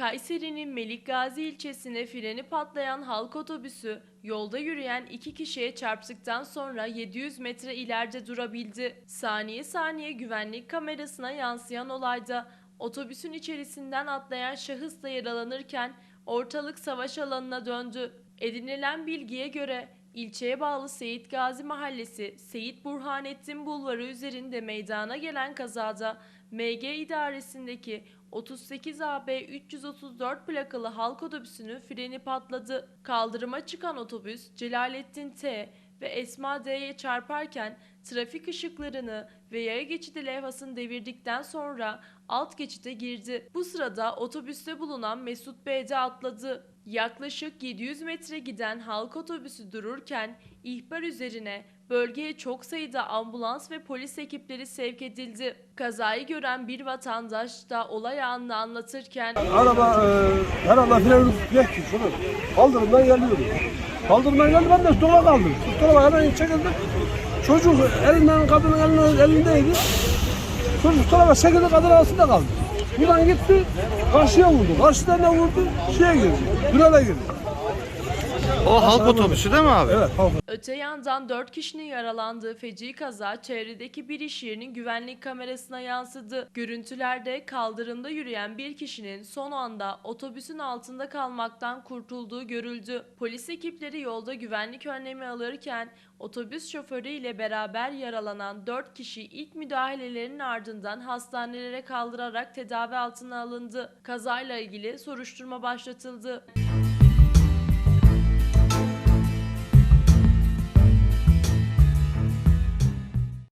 Kayseri'nin Melikgazi ilçesine freni patlayan halk otobüsü yolda yürüyen iki kişiye çarptıktan sonra 700 metre ileride durabildi. Saniye saniye güvenlik kamerasına yansıyan olayda otobüsün içerisinden atlayan şahıs da yaralanırken ortalık savaş alanına döndü. Edinilen bilgiye göre ilçeye bağlı Seyit Gazi Mahallesi Seyit Burhanettin Bulvarı üzerinde meydana gelen kazada MG idaresindeki 38 AB 334 plakalı halk otobüsünün freni patladı. Kaldırıma çıkan otobüs Celalettin T ve Esma D'ye çarparken trafik ışıklarını ve yaya geçidi levhasını devirdikten sonra alt geçide girdi. Bu sırada otobüste bulunan Mesut B de atladı. Yaklaşık 700 metre giden halk otobüsü dururken ihbar üzerine bölgeye çok sayıda ambulans ve polis ekipleri sevk edildi. Kazayı gören bir vatandaş da olay anını anlatırken Araba e, herhalde freni tutacak ki şunu. Kaldırımdan geliyordu. Kaldırımdan geldi ben de stola kaldım. Stola hemen çekildim. Çocuk elinden kadının elinde, elindeydi. Çocuk stola çekildi kadın arasında kaldı. Buradan gitti karşıya vurdu. Karşıdan ne vurdu? Şeye girdi. Tünele girdi. Halk otobüsü değil mi abi? Evet. halk Öte yandan 4 kişinin yaralandığı feci kaza çevredeki bir iş yerinin güvenlik kamerasına yansıdı. Görüntülerde kaldırımda yürüyen bir kişinin son anda otobüsün altında kalmaktan kurtulduğu görüldü. Polis ekipleri yolda güvenlik önlemi alırken otobüs şoförü ile beraber yaralanan 4 kişi ilk müdahalelerin ardından hastanelere kaldırarak tedavi altına alındı. Kazayla ilgili soruşturma başlatıldı.